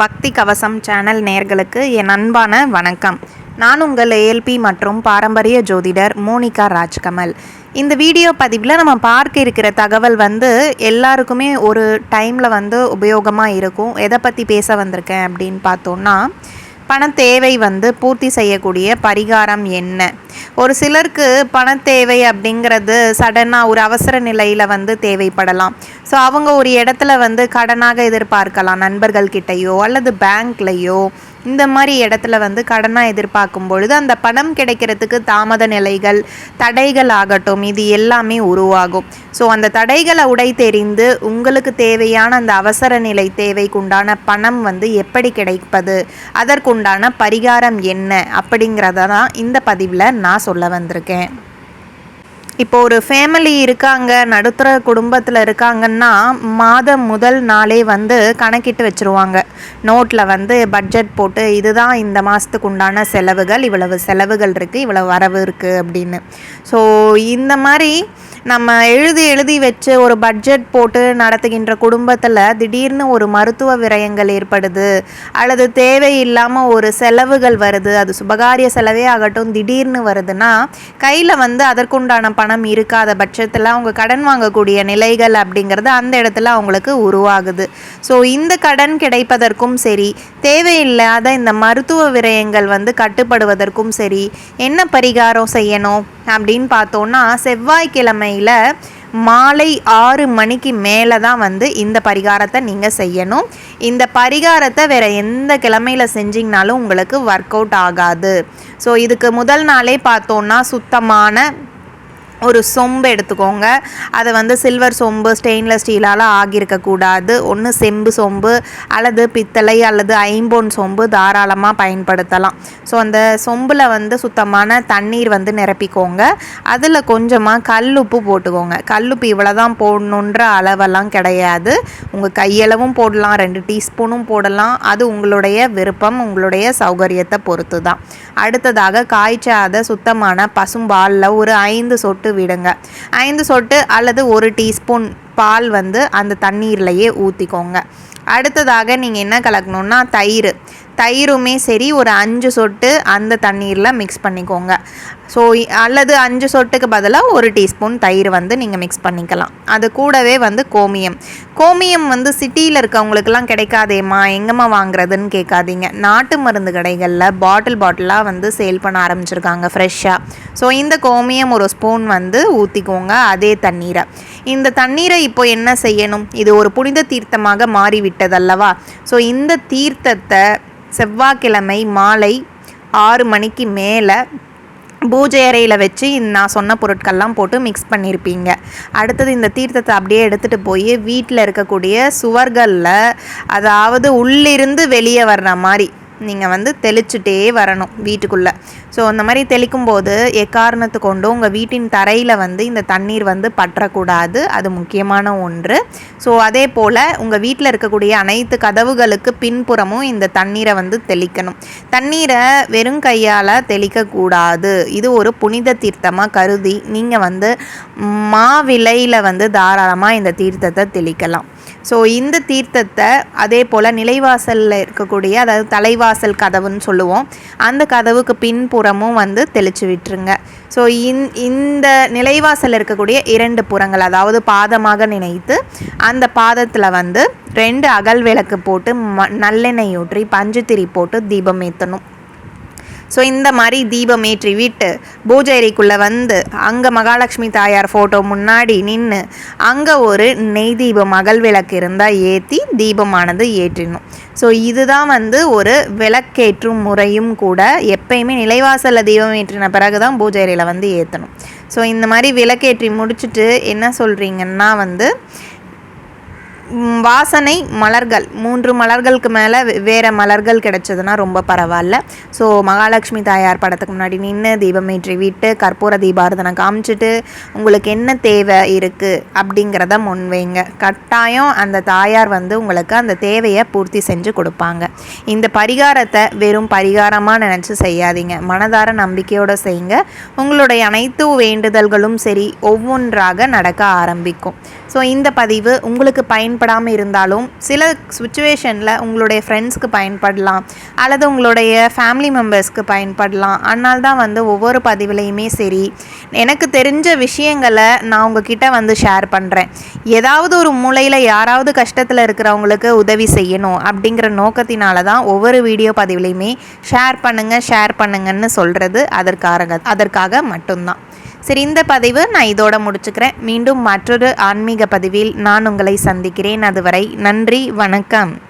பக்தி கவசம் சேனல் நேர்களுக்கு என் அன்பான வணக்கம். நான் உங்கள் ஏஎல்பி மற்றும் பாரம்பரிய ஜோதிடர் மோனிகா ராஜ்கமல். இந்த வீடியோ பதிவில் நம்ம பார்க்க இருக்கிற தகவல் வந்து எல்லாருக்குமே ஒரு டைமில் வந்து உபயோகமாக இருக்கும். எதை பற்றி பேச வந்திருக்கேன் அப்படின்னு பார்த்தோன்னா பணத்தேவை வந்து பூர்த்தி செய்யக்கூடிய பரிகாரம் என்ன? ஒரு சிலருக்கு பணத்தேவை அப்படிங்கிறது சடனாக ஒரு அவசர நிலையில் வந்து தேவைப்படலாம். ஸோ அவங்க ஒரு இடத்துல வந்து கடனாக எதிர்பார்க்கலாம் நண்பர்கள்கிட்டயோ அல்லது பேங்க்லேயோ இந்த மாதிரி இடத்துல வந்து கடனாக எதிர்பார்க்கும் பொழுது அந்த பணம் கிடைக்கிறதுக்கு தாமத நிலைகள் தடைகள் ஆகட்டும் இது எல்லாமே உருவாகும். ஸோ அந்த தடைகளை உடை தெரிந்து உங்களுக்கு தேவையான அந்த அவசர நிலை தேவைக்குண்டான பணம் வந்து எப்படி கிடைப்பது அதற்குண்டான பரிகாரம் என்ன அப்படிங்கிறத தான் இந்த பதிவில் நான் சொல்ல வந்திருக்கேன். இப்போ ஒரு ஃபேமிலி இருக்காங்க நடுத்தர குடும்பத்தில் இருக்காங்கன்னா மாதம் முதல் நாளே வந்து கணக்கிட்டு வச்சுருவாங்க. நோட்டில் வந்து பட்ஜெட் போட்டு இதுதான் இந்த மாதத்துக்கு உண்டான செலவுகள் இவ்வளவு செலவுகள் இருக்குது இவ்வளவு வரவு இருக்குது அப்படின்னு. ஸோ இந்த மாதிரி நம்ம எழுதி எழுதி வச்சு ஒரு பட்ஜெட் போட்டு நடத்துகின்ற குடும்பத்தில் திடீர்னு ஒரு மருத்துவ விரயங்கள் ஏற்படுது அல்லது தேவையில்லாமல் ஒரு செலவுகள் வருது அது சுபகாரிய செலவே ஆகட்டும் திடீர்னு வருதுன்னா கையில் வந்து அதற்குண்டான பணம் பணம் இருக்காத பட்சத்தில் அவங்க கடன் வாங்கக்கூடிய நிலைகள் அப்படிங்கிறது அந்த இடத்துல அவங்களுக்கு உருவாகுது. ஸோ இந்த கடன் கிடைப்பதற்கும் சரி தேவையில்லாத இந்த மருத்துவ விரயங்கள் வந்து கட்டுப்படுவதற்கும் சரி என்ன பரிகாரம் செய்யணும் அப்படின்னு பார்த்தோன்னா செவ்வாய்க்கிழமையில் மாலை ஆறு மணிக்கு மேலே தான் வந்து இந்த பரிகாரத்தை நீங்கள் செய்யணும். இந்த பரிகாரத்தை வேறு எந்த கிழமையில் செஞ்சிங்கனாலும் உங்களுக்கு ஒர்க் அவுட் ஆகாது. ஸோ இதுக்கு முதல் நாளே பார்த்தோன்னா சுத்தமான ஒரு சொம்பு எடுத்துக்கோங்க. அதை வந்து சில்வர் சொம்பு ஸ்டெயின்லெஸ் ஸ்டீலால் ஆகியிருக்கக்கூடாது. ஒன்று செம்பு சொம்பு அல்லது பித்தளை அல்லது ஐம்பொன் சொம்பு தாராளமாக பயன்படுத்தலாம். ஸோ அந்த சொம்பில் வந்து சுத்தமான தண்ணீர் வந்து நிரப்பிக்கோங்க. அதில் கொஞ்சமாக கல் உப்பு போட்டுக்கோங்க. கல் உப்பு இவ்வளோ தான் போடணுன்ற அளவெல்லாம் கிடையாது. உங்கள் கையளவும் போடலாம் ரெண்டு டீஸ்பூனும் போடலாம். அது உங்களுடைய விருப்பம் உங்களுடைய சௌகரியத்தை பொறுத்து தான் அடுத்ததாக காய்ச்சாத சுத்தமான பசும்பாலில் ஒரு ஐந்து சொட்டு விடுங்க. ஐந்து சொட்டு அல்லது ஒரு டீஸ்பூன் பால் வந்து அந்த தண்ணீர்லையே ஊற்றிக்கோங்க அடுத்ததாக நீங்கள் என்ன கலக்கணுன்னா தயிர். தயிருமே சரி ஒரு அஞ்சு சொட்டு அந்த தண்ணீரில் மிக்ஸ் பண்ணிக்கோங்க. ஸோ அல்லது அஞ்சு சொட்டுக்கு பதிலாக ஒரு டீஸ்பூன் தயிர் வந்து நீங்கள் மிக்ஸ் பண்ணிக்கலாம். அது கூடவே வந்து கோமியம். கோமியம் வந்து சிட்டியில் இருக்கவங்களுக்கெல்லாம் கிடைக்காதேம்மா எங்கம்மா வாங்குறதுன்னு கேட்காதீங்க. நாட்டு மருந்து கடைகளில் பாட்டில் பாட்டிலாக வந்து சேல் பண்ண ஆரம்பிச்சிருக்காங்க ஃப்ரெஷ்ஷாக ஸோ இந்த கோமியம் ஒரு ஸ்பூன் வந்து ஊற்றிக்கோங்க அதே தண்ணீரை. இந்த தண்ணீரை இப்போ என்ன செய்யணும்? இது ஒரு புனித தீர்த்தமாக மாறிவிட்டதல்லவா ஸோ இந்த தீர்த்தத்தை செவ்வாய்க்கிழமை மாலை ஆறு மணிக்கு மேலே பூஜை அறையில் வச்சு நான் சொன்ன பொருட்கள்லாம் போட்டு மிக்ஸ் பண்ணியிருப்பீங்க அடுத்தது இந்த தீர்த்தத்தை அப்படியே எடுத்துகிட்டு போய் வீட்டில் இருக்கக்கூடிய சுவர்களில் அதாவது உள்ளிருந்து வெளியே வர்ற மாதிரி நீங்கள் வந்து தெளிச்சுட்டே வரணும் வீட்டுக்குள்ளே. ஸோ அந்த மாதிரி தெளிக்கும் போது எக்காரணத்து கொண்டு உங்கள் வீட்டின் தரையில் வந்து இந்த தண்ணீர் வந்து பற்றக்கூடாது. அது முக்கியமான ஒன்று. ஸோ அதே போல் உங்கள் வீட்டில் இருக்கக்கூடிய அனைத்து கதவுகளுக்கு பின்புறமும் இந்த தண்ணீரை வந்து தெளிக்கணும். தண்ணீரை வெறும் கையால் தெளிக்கக்கூடாது. இது ஒரு புனித தீர்த்தமாக கருதி நீங்கள் வந்து மாவிலையில் வந்து தாராளமாக இந்த தீர்த்தத்தை தெளிக்கலாம். ஸோ இந்த தீர்த்தத்தை அதே போல் நிலைவாசலில் இருக்கக்கூடிய அதாவது தலைவாசல் கதவுன்னு சொல்லுவோம் அந்த கதவுக்கு புறமும் வந்து தெளித்து விட்டுருங்க. ஸோ இந் இந்த நிலைவாசல் இருக்கக்கூடிய இரண்டு புறங்கள் அதாவது பாதமாக நினைத்து அந்த பாதத்தில் வந்து ரெண்டு அகல் விளக்கு போட்டு ம நல்லெண்ணெய் ஊற்றி பஞ்சுத்திரி போட்டு தீபம் ஏற்றணும் ஸோ இந்த மாதிரி தீபம் ஏற்றி விட்டு பூஜை அறைக்குள்ளே வந்து அங்கே மகாலட்சுமி தாயார் ஃபோட்டோ முன்னாடி நின்று அங்கே ஒரு நெய் தீபம் அகல் விளக்கு இருந்தால் ஏற்றி தீபமானது ஏற்றிடணும். ஸோ இதுதான் வந்து ஒரு விளக்கேற்றும் முறையும் கூட எப்பயுமே நிலைவாசலில் தீபம் ஏற்றின பிறகு தான் பூஜை அறையில் வந்து ஏற்றணும் ஸோ இந்த மாதிரி விளக்கேற்றி முடிச்சுட்டு என்ன சொல்கிறீங்கன்னா வந்து வாசனை மலர்கள். மூன்று மலர்களுக்கு மேலே வேறு மலர்கள் கிடைச்சதுன்னா ரொம்ப பரவாயில்ல. ஸோ மகாலட்சுமி தாயார் படத்துக்கு முன்னாடி நின்று தீபமேற்றி விட்டு கற்பூர தீபாரதனை காமிச்சிட்டு உங்களுக்கு என்ன தேவை இருக்குது அப்படிங்கிறத முன்வைங்க கட்டாயம் அந்த தாயார் வந்து உங்களுக்கு அந்த தேவையை பூர்த்தி செஞ்சு கொடுப்பாங்க. இந்த பரிகாரத்தை வெறும் பரிகாரமாக நினச்சி செய்யாதீங்க. மனதார நம்பிக்கையோடு செய்யுங்க. உங்களுடைய அனைத்து வேண்டுதல்களும் சரி ஒவ்வொன்றாக நடக்க ஆரம்பிக்கும். ஸோ இந்த பதிவு உங்களுக்கு பயன்படாமல் இருந்தாலும் சில சுச்சுவேஷனில் உங்களுடைய ஃப்ரெண்ட்ஸ்க்கு பயன்படலாம் அல்லது உங்களுடைய ஃபேமிலி மெம்பர்ஸ்க்கு பயன்படலாம். அதனால தான் வந்து ஒவ்வொரு பதிவுலையுமே சரி. எனக்கு தெரிஞ்ச விஷயங்களை நான் உங்ககிட்ட வந்து ஷேர் பண்ணுறேன் ஏதாவது ஒரு மூலையில் யாராவது கஷ்டத்தில் இருக்கிறவங்களுக்கு உதவி செய்யணும் அப்படிங்கிற நோக்கத்தினால தான் ஒவ்வொரு வீடியோ பதிவுலையுமே ஷேர் பண்ணுங்கள் ஷேர் பண்ணுங்கன்னு சொல்கிறது அதற்காக அதற்காக மட்டும்தான். சரி இந்த பதிவு நான் இதோட முடிச்சுக்கிறேன். மீண்டும் மற்றொரு ஆன்மீக பதிவில் நான் உங்களை சந்திக்கிறேன். அதுவரை நன்றி வணக்கம்.